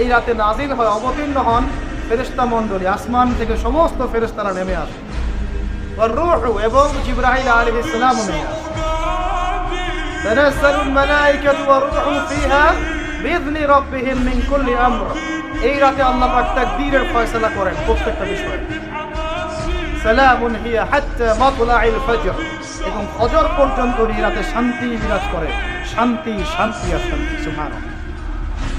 এই রাতে নাজিল হয় অবতীর্ণ হন ফেরেশতা মণ্ডলী। আসমান থেকে সমস্ত ফেরেশতারা নেমে আসে। এবং রাব্বিহিম মিন কুল্লি এই রাতে এবং এই রাতে শান্তি বিরাজ করে। শান্তি শান্তি আর শান্তি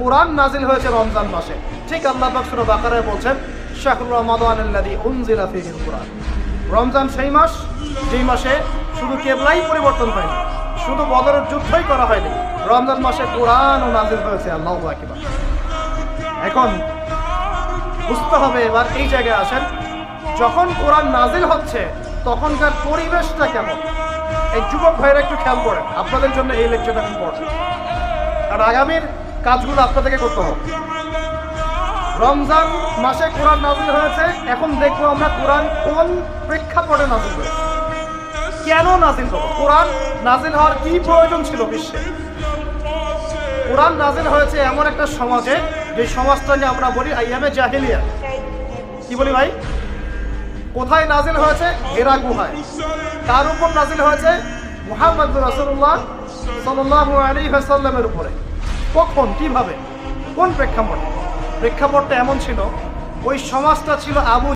কোরআন নাজিল হয়েছে রমজান মাসে। ঠিক আল্লাহ পাক সূরা বাকারায় বলছেন শাহরুর রমাদান উনজিলা ফীহিল কোরআন। রমজান সেই মাস, যেই মাসে শুধু কেবলাই পরিবর্তন হয়নি, শুধু বদরের যুদ্ধই করা হয়নি, রমজান মাসে কোরআন ও নাজিল হয়েছে, আল্লাহ আকবার। এখন বুঝতে হবে, এবার এই জায়গায় আসেন, যখন কোরআন নাজিল হচ্ছে, তখনকার পরিবেশটা কেমন? এই যুবক ভাইরা একটু খেয়াল করেন, আপনাদের জন্য এই লেকচারটা ইম্পর্টেন্ট আর আগামীর কাজগুলো আপনাদেরকে করতে হবে। রমজান মাসে কোরআন নাজিল হয়েছে। এখন দেখব আমরা কোরআন কোন প্রেক্ষাপটে নাজিল হয়েছে। কেন নাজিল হলো? কোরআন নাজিল হওয়ার কি প্রয়োজন ছিল বিশ্বে? কোরআন নাজিল হয়েছে এমন একটা সমাজে, যে সমাজটা নিয়ে আমরা বলি আইয়ামে জাহিলিয়া। কি বলি ভাই? কোথায় নাজিল হয়েছে? হেরা গুহায়। কার উপর নাজিল হয়েছে মুহাম্মদ রাসূলুল্লাহ সাল্লাল্লাহু আলাইহি ওয়াসাল্লামের উপরে। কখন কীভাবে কোন প্রেক্ষাপটে? প্রেক্ষাপটটা এমন ছিল ওই সমাজটা ছিল আবু